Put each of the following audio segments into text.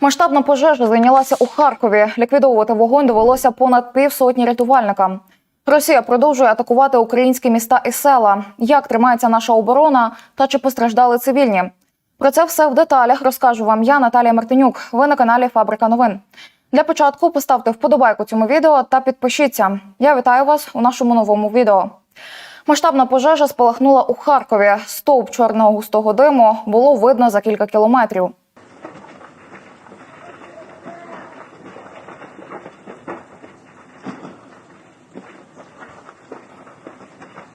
Масштабна пожежа зайнялася у Харкові. Ліквідовувати вогонь довелося понад півсотні рятувальникам. Росія продовжує атакувати українські міста і села. Як тримається наша оборона та чи постраждали цивільні? Про це все в деталях розкажу вам я, Наталія Мартинюк. Ви на каналі Фабрика новин. Для початку поставте вподобайку цьому відео та підпишіться. Я вітаю вас у нашому новому відео. Масштабна пожежа спалахнула у Харкові. Стовп чорного густого диму було видно за кілька кілометрів.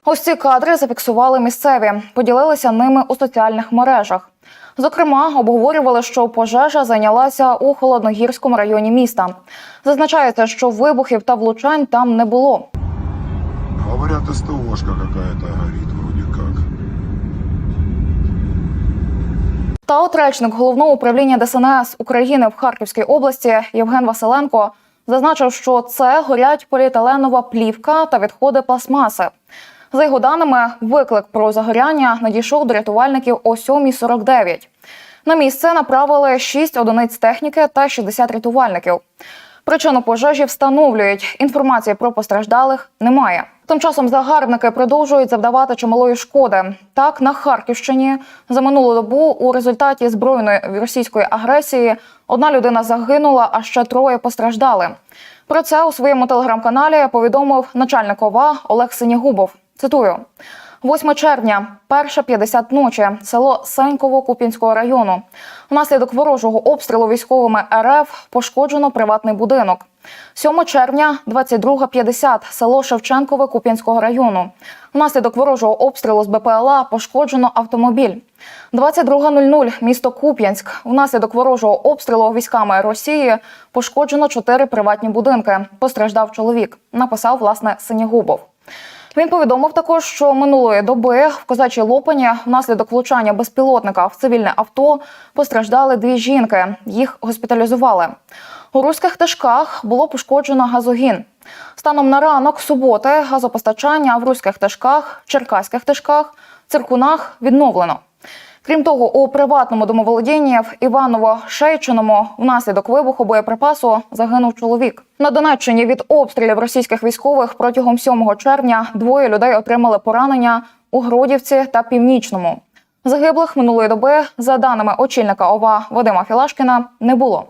Ось ці кадри зафіксували місцеві, поділилися ними у соціальних мережах. Зокрема, обговорювали, що пожежа зайнялася у холодногірському районі міста. Зазначається, що вибухів та влучань там не було. Говорят, СТОшка какая-то горит вроде как. Та от речник головного управління ДСНС України в Харківській області Євген Василенко зазначив, що це горять поліетиленова плівка та відходи пластмаси. За його даними, виклик про загоряння надійшов до рятувальників о 7.49. На місце направили 6 одиниць техніки та 60 рятувальників. Причину пожежі встановлюють. Інформації про постраждалих немає. Тим часом загарбники продовжують завдавати чималої шкоди. Так, на Харківщині за минулу добу у результаті збройної російської агресії одна людина загинула, а ще троє постраждали. Про це у своєму телеграм-каналі повідомив начальник ОВА Олег Синігубов. Цитую. 8 червня, перша 50 ночі, село Сеньково Куп'янського району. Внаслідок ворожого обстрілу військовими РФ пошкоджено приватний будинок. 7 червня, 22.50, село Шевченкове Куп'янського району. Внаслідок ворожого обстрілу з БПЛА пошкоджено автомобіль. 22.00, місто Куп'янськ. Внаслідок ворожого обстрілу військами Росії пошкоджено чотири приватні будинки. Постраждав чоловік. Написав власне Синігубов. Він повідомив також, що минулої доби в козачій лопані внаслідок влучання безпілотника в цивільне авто постраждали дві жінки. Їх госпіталізували. У руських тежках було пошкоджено газогін. Станом на ранок суботи газопостачання в руських тежках, черкаських тежках, циркунах відновлено. Крім того, у приватному домоволодінні в Іваново-Шейчиному внаслідок вибуху боєприпасу загинув чоловік. На Донеччині від обстрілів російських військових протягом 7 червня двоє людей отримали поранення у Гродівці та Північному. Загиблих минулої доби, за даними очільника ОВА Вадима Філашкіна, не було.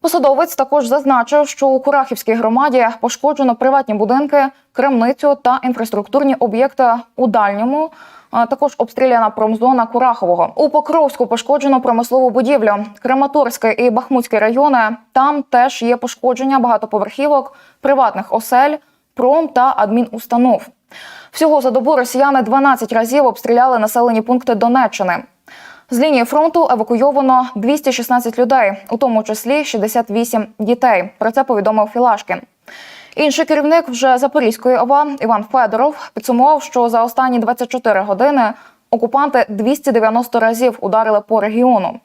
Посадовець також зазначив, що у Курахівській громаді пошкоджено приватні будинки, крамницю та інфраструктурні об'єкти у дальньому. А Також обстріляна промзона Курахового. У Покровську пошкоджено промислову будівлю. Краматорський і Бахмутський райони. Там теж є пошкодження багатоповерхівок, приватних осель, пром та адмінустанов. Всього за добу росіяни 12 разів обстріляли населені пункти Донеччини. З лінії фронту евакуйовано 216 людей, у тому числі 68 дітей. Про це повідомив Філашкін. Інший керівник вже Запорізької ОВА Іван Федоров підсумував, що за останні 24 години окупанти 290 разів ударили по регіону.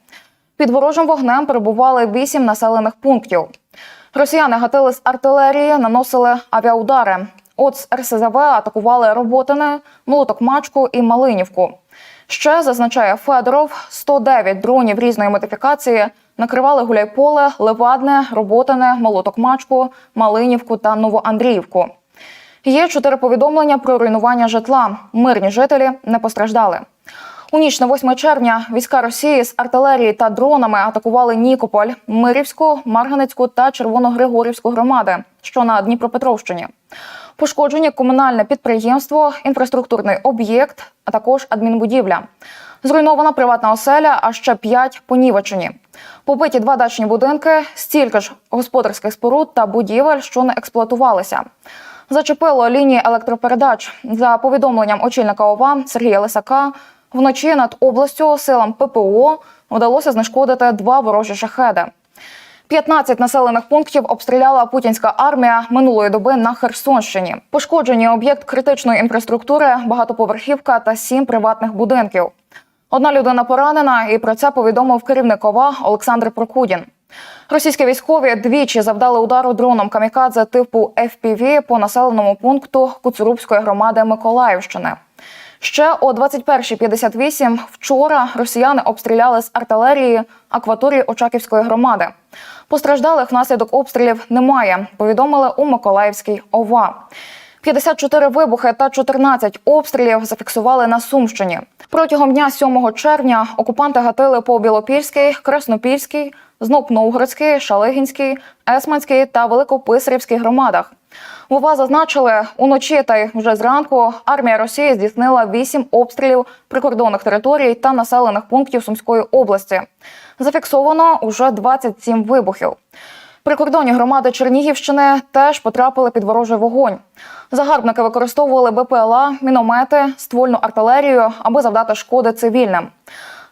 Під ворожим вогнем перебували 8 населених пунктів. Росіяни гатили з артилерії, наносили авіаудари. От з РСЗВ атакували Роботине, Молотокмачку і Малинівку. Ще зазначає Федоров, 109 дронів різної модифікації накривали Гуляйполе, Левадне, Роботине, Молотокмачку, Малинівку та Новоандріївку. Є чотири повідомлення про руйнування житла. Мирні жителі не постраждали. У ніч на 8 червня війська Росії з артилерії та дронами атакували Нікополь, Мирівську, Марганецьку та Червоногригорівську громади, що на Дніпропетровщині. Пошкоджені комунальне підприємство, інфраструктурний об'єкт, а також адмінбудівля. Зруйнована приватна оселя, а ще п'ять понівечені. Побиті два дачні будинки, стільки ж господарських споруд та будівель, що не експлуатувалися. Зачепило лінії електропередач. За повідомленням очільника ОВА Сергія Лисака, вночі над областю силам ППО вдалося знешкодити два ворожі шахеди. 15 населених пунктів обстріляла путінська армія минулої доби на Херсонщині. Пошкоджені об'єкт критичної інфраструктури, багатоповерхівка та сім приватних будинків. Одна людина поранена, і про це повідомив керівник ОВА Олександр Прокудін. Російські військові двічі завдали удару дроном камікадзе типу FPV по населеному пункту Куцурубської громади Миколаївщини. Ще о 21.58 вчора росіяни обстріляли з артилерії акваторії Очаківської громади. Постраждалих внаслідок обстрілів немає. Повідомили у Миколаївській ОВА. 54 вибухи та 14 обстрілів зафіксували на Сумщині. Протягом дня 7 червня окупанти гатили по Білопільській, Краснопільській, Знопновгородській, Шалигінській, Есманській та Великописарівській громадах. Вова зазначили, уночі та й вже зранку армія Росії здійснила вісім обстрілів прикордонних територій та населених пунктів Сумської області. Зафіксовано уже 27 вибухів. Прикордонні громади Чернігівщини теж потрапили під ворожий вогонь. Загарбники використовували БПЛА, міномети, ствольну артилерію, аби завдати шкоди цивільним.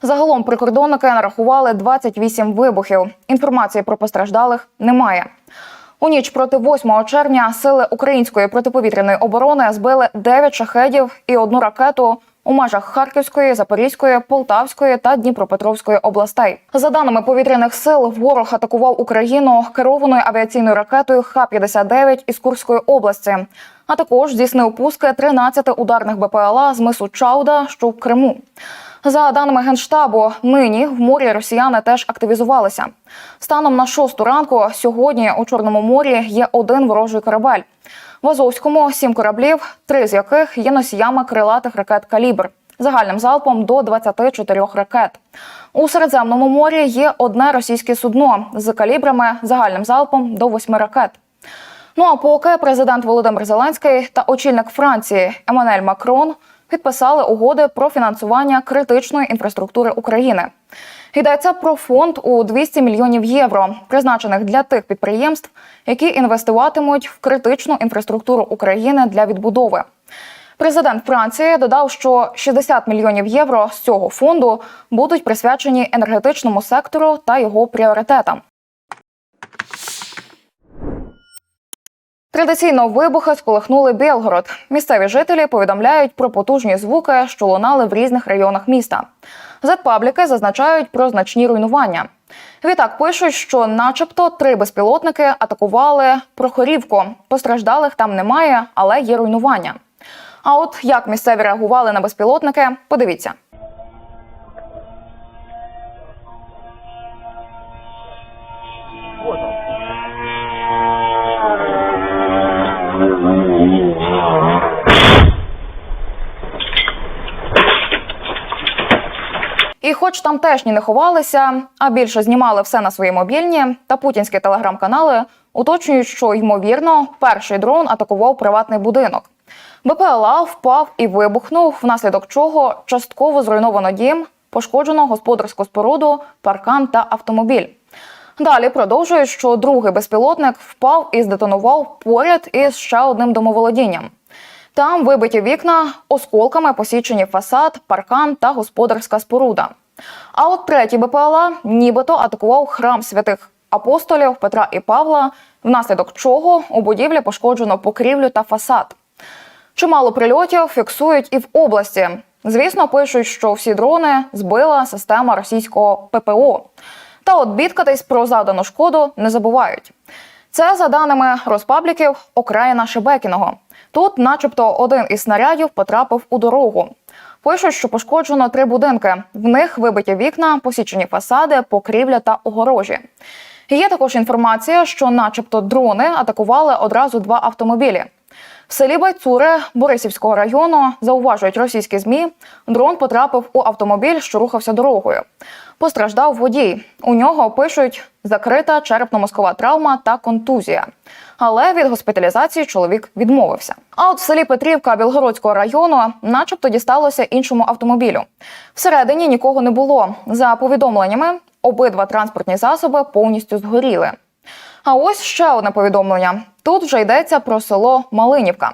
Загалом прикордонники нарахували 28 вибухів. Інформації про постраждалих немає. У ніч проти 8 червня сили української протиповітряної оборони збили 9 шахедів і одну ракету у межах Харківської, Запорізької, Полтавської та Дніпропетровської областей. За даними повітряних сил, ворог атакував Україну керованою авіаційною ракетою Х-59 із Курської області, а також здійснив пуски 13 ударних БПЛА з мису Чауда, що в Криму. За даними генштабу, нині в морі росіяни теж активізувалися. Станом на шосту ранку сьогодні у Чорному морі є один ворожий корабель. В Азовському сім кораблів, три з яких є носіями крилатих ракет калібр загальним залпом до 24 ракет. У Середземному морі є одне російське судно з калібрами загальним залпом до 8 ракет. Ну а поки президент Володимир Зеленський та очільник Франції Еммануель Макрон підписали угоди про фінансування критичної інфраструктури України. Йдеться про фонд у 200 мільйонів євро, призначених для тих підприємств, які інвестуватимуть в критичну інфраструктуру України для відбудови. Президент Франції додав, що 60 мільйонів євро з цього фонду будуть присвячені енергетичному сектору та його пріоритетам. Традиційно вибухи сколихнули Білгород. Місцеві жителі повідомляють про потужні звуки, що лунали в різних районах міста. Зетпабліки зазначають про значні руйнування. Відтак пишуть, що, начебто, три безпілотники атакували Прохорівку. Постраждалих там немає, але є руйнування. А от як місцеві реагували на безпілотники, подивіться. І хоч тамтешні не ховалися, а більше знімали все на свої мобільні, та путінські телеграм-канали уточнюють, що ймовірно перший дрон атакував приватний будинок. БПЛА впав і вибухнув, внаслідок чого частково зруйновано дім, пошкоджено господарську споруду, паркан та автомобіль. Далі продовжують, що другий безпілотник впав і здетонував поряд із ще одним домоволодінням. Там вибиті вікна, осколками посічені фасад, паркан та господарська споруда. А от третій БПЛА нібито атакував храм святих апостолів Петра і Павла, внаслідок чого у будівлі пошкоджено покрівлю та фасад. Чимало прильотів фіксують і в області. Звісно, пишуть, що всі дрони збила система російського ППО. Та от бідкатись про завдану шкоду не забувають. Це за даними розпабліків окраїна Шебекіного. Тут, начебто, один із снарядів потрапив у дорогу. Пишуть, що пошкоджено три будинки. В них вибиті вікна, посічені фасади, покрівля та огорожі. Є також інформація, що, начебто, дрони атакували одразу два автомобілі. В селі Байцури Борисівського району зауважують російські змі. Дрон потрапив у автомобіль, що рухався дорогою. Постраждав водій. У нього пишуть закрита черепно-мозкова травма та контузія. Але від госпіталізації чоловік відмовився. А от в селі Петрівка Білгородського району, начебто, дісталося іншому автомобілю. Всередині нікого не було. За повідомленнями, обидва транспортні засоби повністю згоріли. А ось ще одне повідомлення: тут вже йдеться про село Малинівка.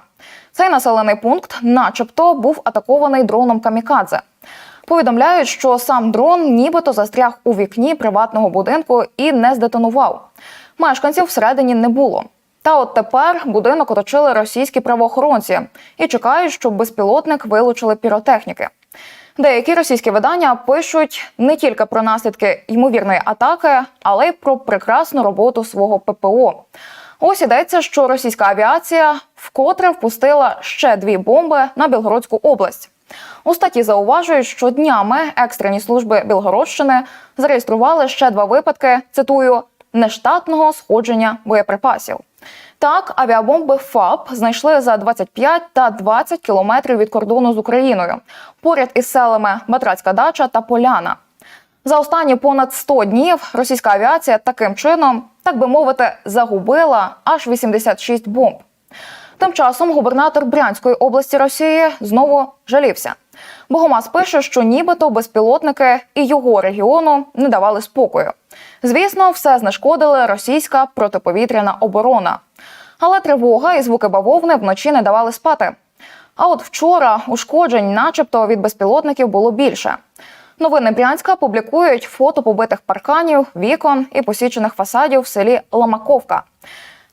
Цей населений пункт, начебто, був атакований дроном Камікадзе. Повідомляють, що сам дрон нібито застряг у вікні приватного будинку і не здетонував. Мешканців всередині не було. Та от тепер будинок оточили російські правоохоронці і чекають, щоб безпілотник вилучили піротехніки. Деякі російські видання пишуть не тільки про наслідки ймовірної атаки, але й про прекрасну роботу свого ППО. Ось ідеться, що російська авіація вкотре впустила ще дві бомби на Білгородську область. У статті зауважують, що днями екстрені служби Білгородщини зареєстрували ще два випадки. Цитую нештатного сходження боєприпасів. Так, авіабомби ФАП знайшли за 25 та 20 кілометрів від кордону з Україною, поряд із селами Батрацька дача та Поляна. За останні понад 100 днів російська авіація таким чином, так би мовити, загубила аж 86 бомб. Тим часом губернатор Брянської області Росії знову жалівся. Богомаз пише, що нібито безпілотники і його регіону не давали спокою. Звісно, все знешкодили російська протиповітряна оборона. Але тривога і звуки бавовни вночі не давали спати. А от вчора ушкоджень, начебто, від безпілотників було більше. Новини Брянська публікують фото побитих парканів, вікон і посічених фасадів в селі Ламаковка.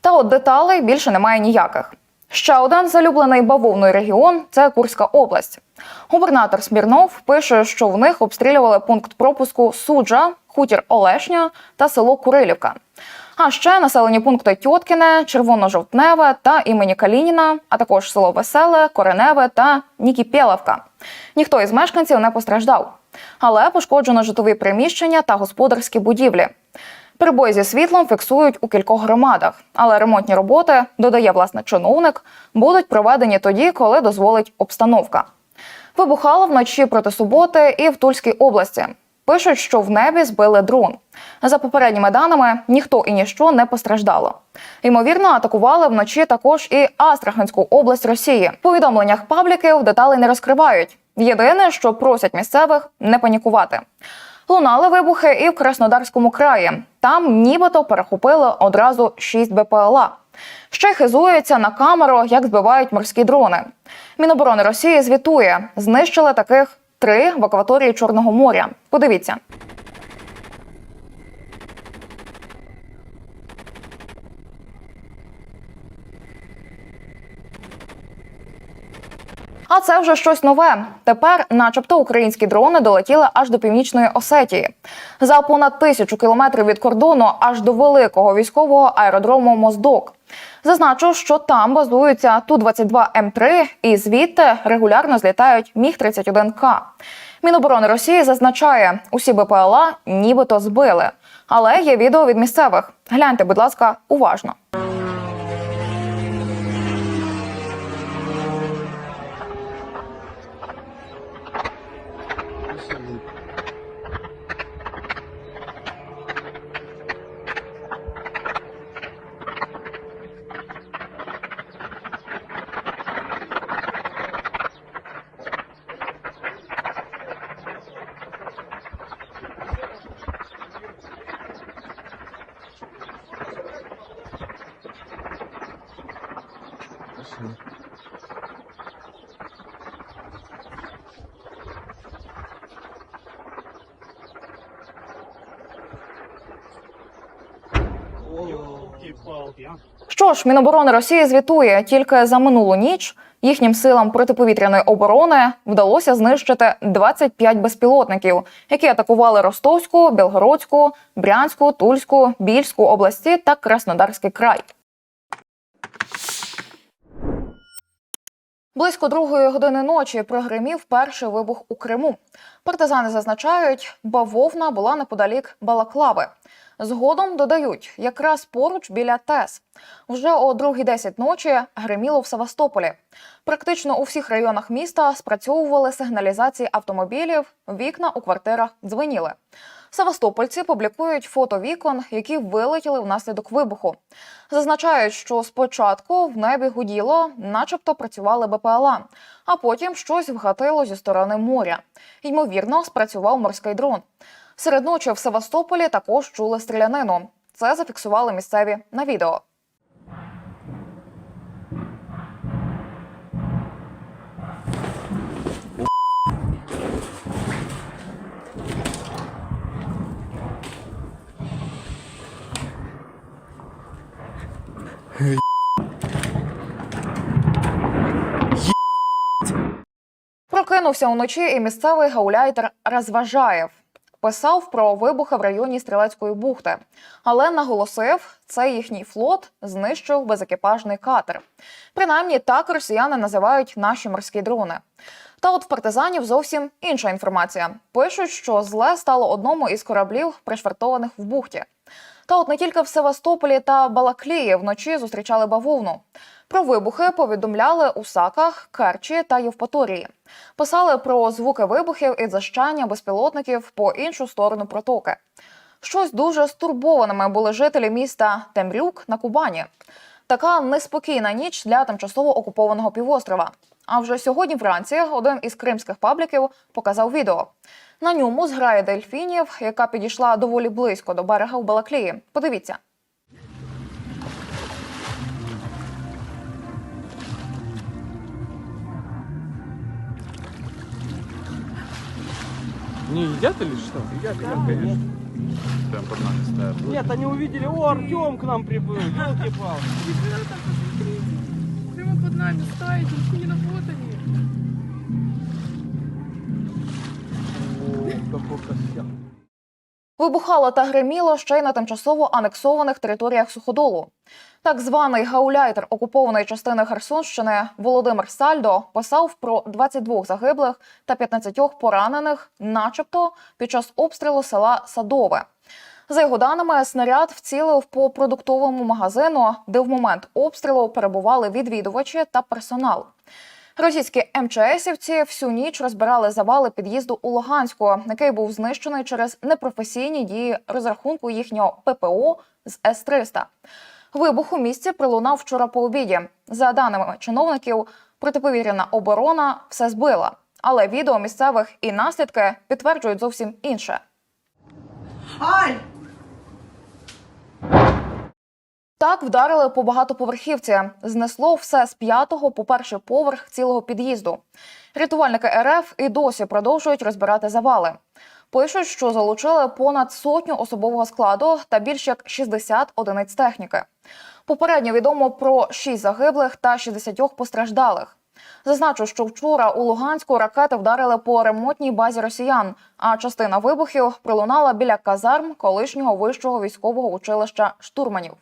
Та от деталей більше немає ніяких. Ще один залюблений бавовною регіон це Курська область. Губернатор Смірнов пише, що в них обстрілювали пункт пропуску Суджа, хутір Олешня та село Курилівка. А ще населені пункти Тьоткіне, Червоно-Жовтневе та імені Калініна, а також село Веселе, Кореневе та Нікіпєлевка. Ніхто із мешканців не постраждав, але пошкоджено житлові приміщення та господарські будівлі. Перебої зі світлом фіксують у кількох громадах, але ремонтні роботи, додає власне чиновник, будуть проведені тоді, коли дозволить обстановка. Вибухало вночі проти суботи і в Тульській області. Пишуть, що в небі збили дрон. За попередніми даними, ніхто і ніщо не постраждало. Ймовірно, атакували вночі також і Астраханську область Росії. В повідомленнях пабліків деталей не розкривають. Єдине, що просять місцевих не панікувати. Лунали вибухи і в Краснодарському краї. Там нібито перехопили одразу шість БПЛА. Ще хизується на камеру, як збивають морські дрони. Міноборони Росії звітує, знищили таких три в акваторії Чорного моря. Подивіться. А це вже щось нове. Тепер, начебто, українські дрони долетіли аж до північної Осетії. За понад тисячу кілометрів від кордону аж до великого військового аеродрому Моздок. Зазначу, що там базуються Ту-22 М3 і звідти регулярно злітають Міг-31К. Міноборони Росії зазначає, усі БПЛА нібито збили. Але є відео від місцевих. Гляньте, будь ласка, уважно. Ёлки-палки, а. Що ж, Міноборони Росії звітує, тільки за минулу ніч їхнім силам протиповітряної оборони вдалося знищити 25 безпілотників, які атакували Ростовську, Білгородську, Брянську, Тульську, Більську області та Краснодарський край. Близько другої години ночі прогримів перший вибух у Криму. Партизани зазначають, бавовна була неподалік Балаклави. Згодом додають, якраз поруч біля ТЕС. Вже о 2.10 ночі гриміло в Севастополі. Практично у всіх районах міста спрацьовували сигналізації автомобілів, вікна у квартирах дзвеніли. Севастопольці публікують фото вікон, які вилетіли внаслідок вибуху. Зазначають, що спочатку в небі гуділо, начебто працювали БПЛА, а потім щось вгатило зі сторони моря. Ймовірно, спрацював морський дрон. Серед ночі в Севастополі також чули стрілянину. Це зафіксували місцеві на відео. Прокинувся уночі і місцевий гауляйтер Розважаєв. Писав про вибухи в районі Стрілецької бухти, але наголосив, це їхній флот знищив безекіпажний катер. Принаймні так росіяни називають наші морські дрони. Та от в партизанів зовсім інша інформація. Пишуть, що зле стало одному із кораблів, пришвартованих в бухті. Та от не тільки в Севастополі та Балаклії вночі зустрічали бавовну. Про вибухи повідомляли у Саках, Керчі та Євпаторії. Писали про звуки вибухів і защання безпілотників по іншу сторону протоки. Щось дуже стурбованими були жителі міста Темрюк на Кубані. Така неспокійна ніч для тимчасово окупованого півострова. А вже сьогодні вранці один із кримських пабліків показав відео. На ньому зграє дельфінів, яка підійшла доволі близько до берега в Балаклії. Подивіться. Не едят или что? Едят, едят, конечно. Прям под нами стоят. Нет, они увидели, о, Артем к нам приплыл. Ребята, посмотрите. Прямо под нами дельфины, вот они. О, какой косяк. Вибухало та гриміло ще й на тимчасово анексованих територіях суходолу. Так званий гауляйтер окупованої частини Херсонщини Володимир Сальдо писав про 22 загиблих та 15 поранених, начебто під час обстрілу села Садове. За його даними, снаряд вцілив по продуктовому магазину, де в момент обстрілу перебували відвідувачі та персонал. Російські МЧСівці всю ніч розбирали завали під'їзду у Луганську, який був знищений через непрофесійні дії розрахунку їхнього ППО з С-300. Вибух у місці пролунав вчора по обіді. За даними чиновників, протиповітряна оборона все збила. Але відео місцевих і наслідки підтверджують зовсім інше. Аль! Так вдарили по багатоповерхівці. Знесло все з п'ятого по перший поверх цілого під'їзду. Рятувальники РФ і досі продовжують розбирати завали. Пишуть, що залучили понад сотню особового складу та більш як 60 одиниць техніки. Попередньо відомо про 6 загиблих та 60 постраждалих. Зазначу, що вчора у Луганську ракети вдарили по ремонтній базі росіян, а частина вибухів пролунала біля казарм колишнього вищого військового училища штурманів.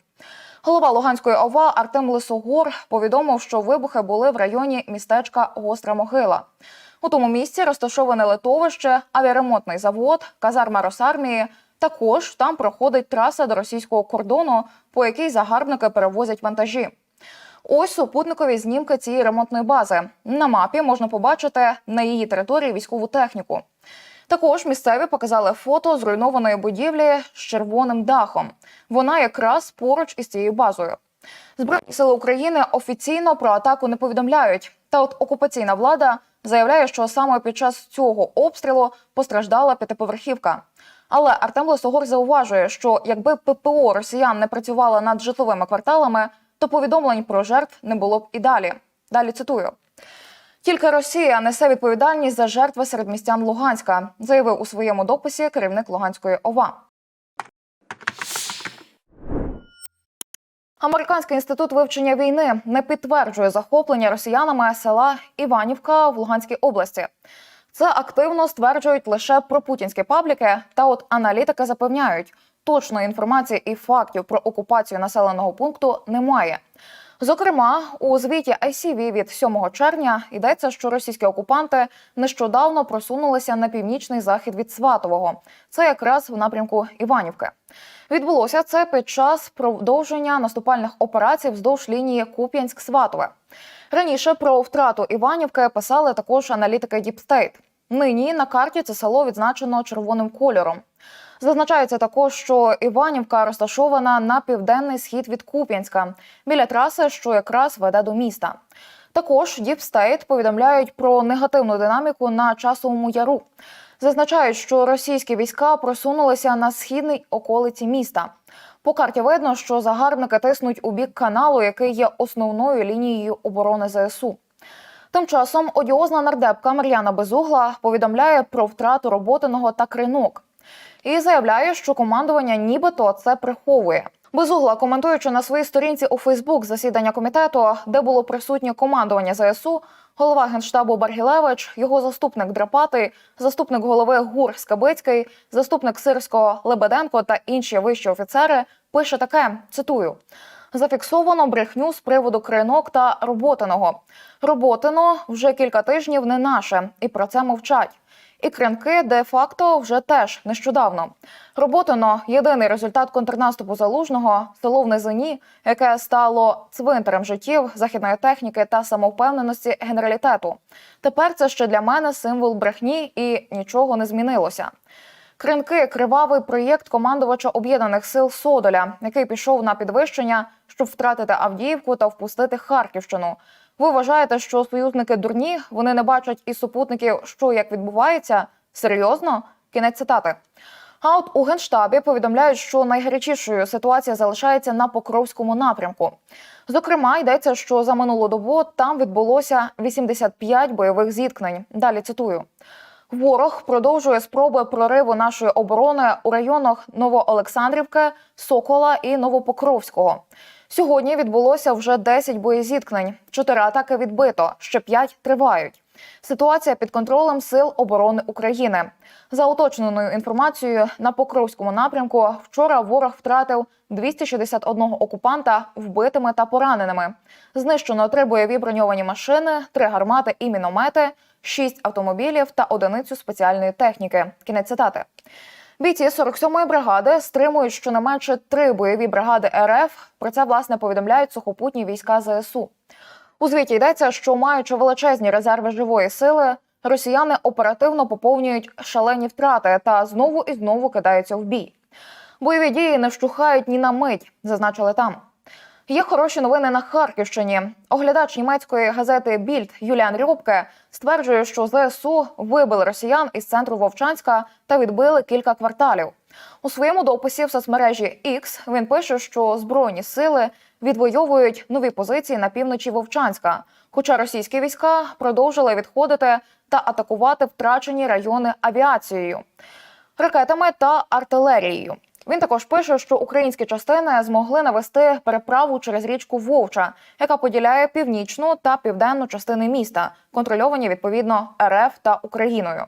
Голова Луганської ОВА Артем Лисогор повідомив, що вибухи були в районі містечка Гостра Могила. У тому місці розташоване литовище, авіаремонтний завод, казарма Росармії. Також там проходить траса до російського кордону, по якій загарбники перевозять вантажі. Ось супутникові знімки цієї ремонтної бази. На мапі можна побачити на її території військову техніку. Також місцеві показали фото зруйнованої будівлі з червоним дахом. Вона якраз поруч із цією базою. Збройні сили України офіційно про атаку не повідомляють. Та от окупаційна влада заявляє, що саме під час цього обстрілу постраждала п'ятиповерхівка. Але Артем Лисогор зауважує, що якби ППО росіян не працювало над житловими кварталами, то повідомлень про жертв не було б і далі. Далі цитую. Тільки Росія несе відповідальність за жертви серед містян Луганська, заявив у своєму дописі керівник Луганської ОВА. Американський інститут вивчення війни не підтверджує захоплення росіянами села Іванівка в Луганській області. Це активно стверджують лише пропутінські пабліки, та от аналітики запевняють, точної інформації і фактів про окупацію населеного пункту немає. Зокрема, у звіті ICV від 7 червня йдеться, що російські окупанти нещодавно просунулися на північний захід від Сватового. Це якраз в напрямку Іванівки. Відбулося це під час продовження наступальних операцій вздовж лінії Куп'янськ-Сватове. Раніше про втрату Іванівки писали також аналітики State. Нині на карті це село відзначено червоним кольором. Зазначається також, що Іванівка розташована на південний схід від Куп'янська, біля траси, що якраз веде до міста. Також State повідомляють про негативну динаміку на часовому яру. Зазначають, що російські війська просунулися на східній околиці міста. По карті видно, що загарбники тиснуть у бік каналу, який є основною лінією оборони ЗСУ. Тим часом одіозна нардепка Мар'яна Безугла повідомляє про втрату роботиного та кринок і заявляє, що командування нібито це приховує. Безугла, коментуючи на своїй сторінці у Фейсбук засідання комітету, де було присутнє командування ЗСУ, голова генштабу Баргілевич, його заступник Драпатий, заступник голови ГУР Скабицький, заступник Сирського Лебеденко та інші вищі офіцери, пише таке: цитую. Зафіксовано брехню з приводу кринок та роботиного. Роботино вже кілька тижнів не наше, і про це мовчать. І кринки де-факто вже теж нещодавно. Роботино єдиний результат контрнаступу залужного село в низині, яке стало цвинтарем життів, західної техніки та самовпевненості генералітету. Тепер це ще для мене символ брехні і нічого не змінилося. Кринки кривавий проєкт командувача об'єднаних сил Содоля, який пішов на підвищення, щоб втратити Авдіївку та впустити Харківщину. Ви вважаєте, що союзники дурні? Вони не бачать із супутників, що як відбувається? Серйозно? Кінець цитати. А от у генштабі повідомляють, що найгарячішою ситуація залишається на Покровському напрямку. Зокрема, йдеться, що за минулу добу там відбулося 85 бойових зіткнень. Далі цитую. Ворог продовжує спроби прориву нашої оборони у районах Новоолександрівки, Сокола і Новопокровського. Сьогодні відбулося вже 10 боєзіткнень, 4 атаки відбито, ще 5 тривають. Ситуація під контролем Сил оборони України. За уточненою інформацією, на Покровському напрямку вчора ворог втратив 261 окупанта вбитими та пораненими. Знищено три бойові броньовані машини, три гармати і міномети, шість автомобілів та одиницю спеціальної техніки. Кінець цитати. Бійці 47-ї бригади стримують щонайменше три бойові бригади РФ. Про це власне повідомляють сухопутні війська ЗСУ. У звіті йдеться, що маючи величезні резерви живої сили, росіяни оперативно поповнюють шалені втрати та знову і знову кидаються в бій. Бойові дії не вщухають ні на мить, зазначили там. Є хороші новини на Харківщині. Оглядач німецької газети Більд Юліан Рьобке стверджує, що ЗСУ вибили росіян із центру Вовчанська та відбили кілька кварталів. У своєму дописі в соцмережі X він пише, що збройні сили відвоюють нові позиції на півночі Вовчанська, хоча російські війська продовжили відходити та атакувати втрачені райони авіацією ракетами та артилерією. Він також пише, що українські частини змогли навести переправу через річку Вовча, яка поділяє північну та південну частини міста, контрольовані відповідно РФ та Україною.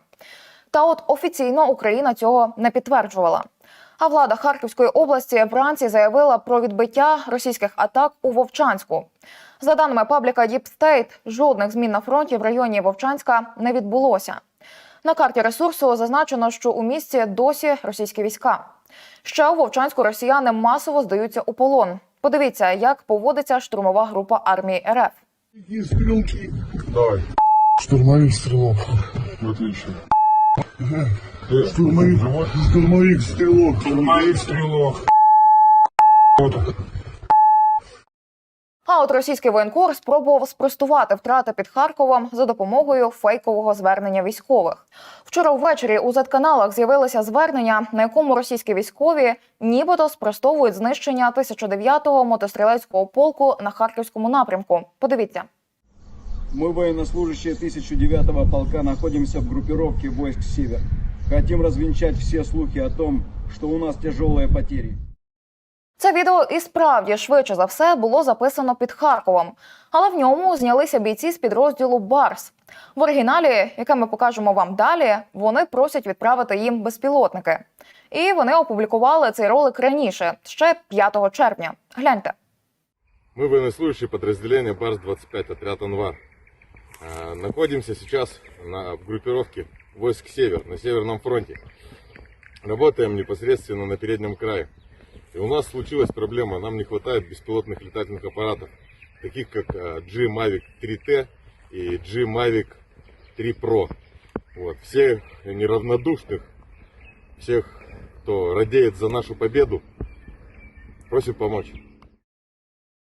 Та от офіційно Україна цього не підтверджувала. А влада Харківської області вранці заявила про відбиття російських атак у Вовчанську. За даними пабліка Deep State, жодних змін на фронті в районі Вовчанська не відбулося. На карті ресурсу зазначено, що у місті досі російські війська. Ще у Вовчанську росіяни масово здаються у полон. Подивіться, як поводиться штурмова група армії РФ. Стрілки. Давай. Штурмовик стрілок. Отлично. Штурмовик, штурмовик стрелок. Штурмовик стрелок. А от російський воєнкор спробував спростувати втрати під Харковом за допомогою фейкового звернення військових. Вчора ввечері у Z-каналах з'явилося звернення, на якому російські військові нібито спростовують знищення 1009-го мотострілецького полку на харківському напрямку. Подивіться. Мы, военнослужащие 1009-го полка, находимся в группировке войск «Север». Хотим развенчать все слухи о том, что у нас тяжелые потери. Це відео і справді швидше за все було записано під Харковом, але в ньому знялися бійці з підрозділу Барс. В оригіналі, яке ми покажемо вам далі, вони просять відправити їм безпілотники. І вони опублікували цей ролик раніше, ще 5 червня. Гляньте. Мы военнослужащие подразделения БАРС-25, отряд «Анвар». Находимся сейчас на в группировке войск «Север» на Северном фронте. Работаем непосредственно на переднем крае. И у нас случилась проблема, нам не хватает беспилотных летательных аппаратов, таких как а, G-Mavic 3T и G-Mavic 3 Pro. Вот. Всех неравнодушных, всех, кто радеет за нашу победу, просим помочь.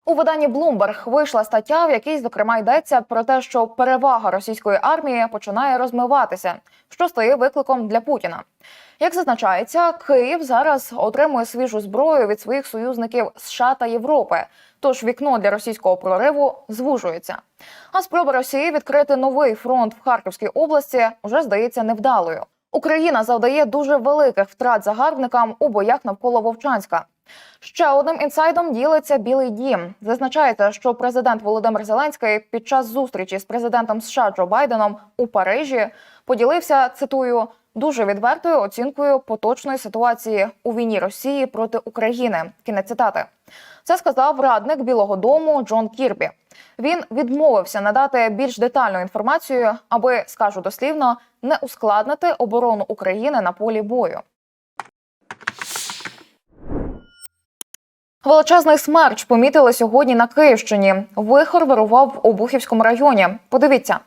У виданні Bloomberg вийшла стаття, в якій зокрема йдеться про те, що перевага російської армії починає розмиватися, що стає викликом для Путіна. Як зазначається, Київ зараз отримує свіжу зброю від своїх союзників США та Європи. Тож вікно для російського прориву звужується. А спроба Росії відкрити новий фронт в Харківській області вже здається невдалою. Україна завдає дуже великих втрат загарбникам у боях навколо Вовчанська. Ще одним інсайдом ділиться Білий Дім. Зазначається, що президент Володимир Зеленський під час зустрічі з президентом США Джо Байденом у Парижі поділився цитую дуже відвертою оцінкою поточної ситуації у війні Росії проти України. Кінець цитати. Це сказав радник Білого Дому Джон Кірбі. Він відмовився надати більш детальну інформацію, аби, скажу дослівно, не ускладнити оборону України на полі бою. Величезний смерч помітили сьогодні на Київщині. Вихор вирував в Обухівському районі. Подивіться.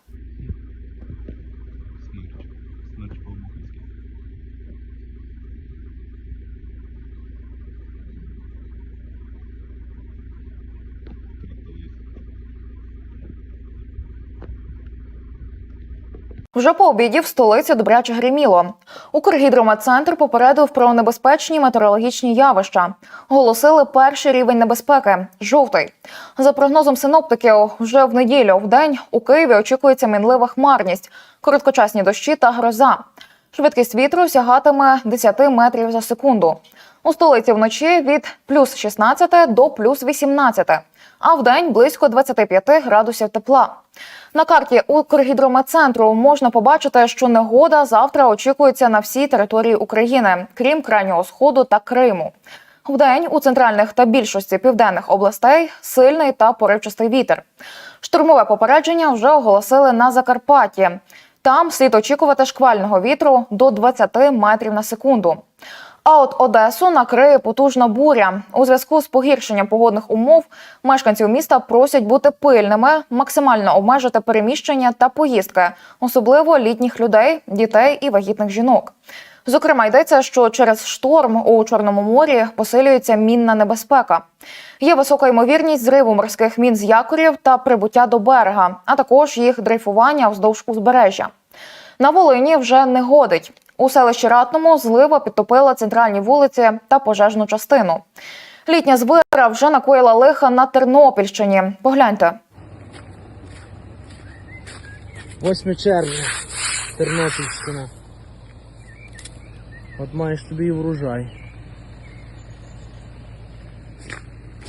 Вже по обіді в столиці добряче гриміло. Укргідрометцентр попередив про небезпечні метеорологічні явища. Оголосили перший рівень небезпеки жовтий. За прогнозом синоптиків, вже в неділю в день у Києві очікується мінлива хмарність, короткочасні дощі та гроза. Швидкість вітру сягатиме 10 метрів за секунду. У столиці вночі від плюс 16 до плюс 18, а вдень близько 25 градусів тепла. На карті Укргідрометцентру можна побачити, що негода завтра очікується на всій території України, крім крайнього сходу та Криму. Вдень у центральних та більшості південних областей сильний та поривчастий вітер. Штурмове попередження вже оголосили на Закарпатті. Там слід очікувати шквального вітру до 20 метрів на секунду. А от Одесу накриє потужна буря. У зв'язку з погіршенням погодних умов мешканців міста просять бути пильними, максимально обмежити переміщення та поїздки, особливо літніх людей, дітей і вагітних жінок. Зокрема, йдеться, що через шторм у Чорному морі посилюється мінна небезпека. Є висока ймовірність зриву морських мін з якорів та прибуття до берега, а також їх дрейфування вздовж узбережжя. На Волині вже не годить. У селищі Ратному злива підтопила центральні вулиці та пожежну частину. Літня звира вже накоїла лиха на Тернопільщині. Погляньте. 8 червня, Тернопільщина. От маєш тобі і врожай.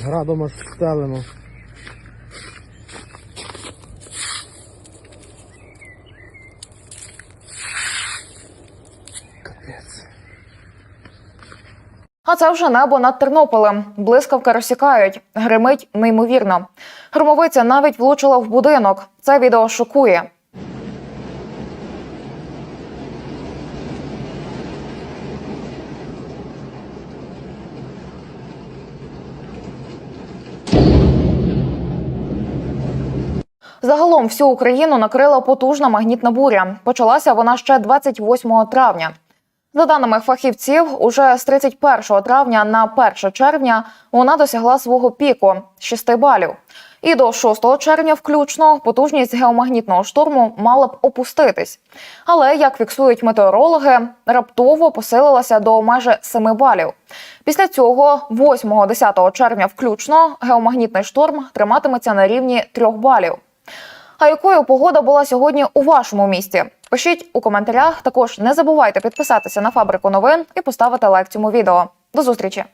Градом аж стелено. А це вже небо над Тернополем. Блискавки розсікають, гримить неймовірно. Громовиця навіть влучила в будинок. Це відео шокує. Загалом всю Україну накрила потужна магнітна буря. Почалася вона ще 28 травня. За даними фахівців, уже з 31 травня на 1 червня вона досягла свого піку 6 балів. І до 6 червня включно потужність геомагнітного шторму мала б опуститись. Але, як фіксують метеорологи, раптово посилилася до майже 7 балів. Після цього, 8-10 червня включно, геомагнітний шторм триматиметься на рівні 3 балів. А якою погода була сьогодні у вашому місті? Пишіть у коментарях. Також не забувайте підписатися на фабрику новин і поставити лайк цьому відео. До зустрічі!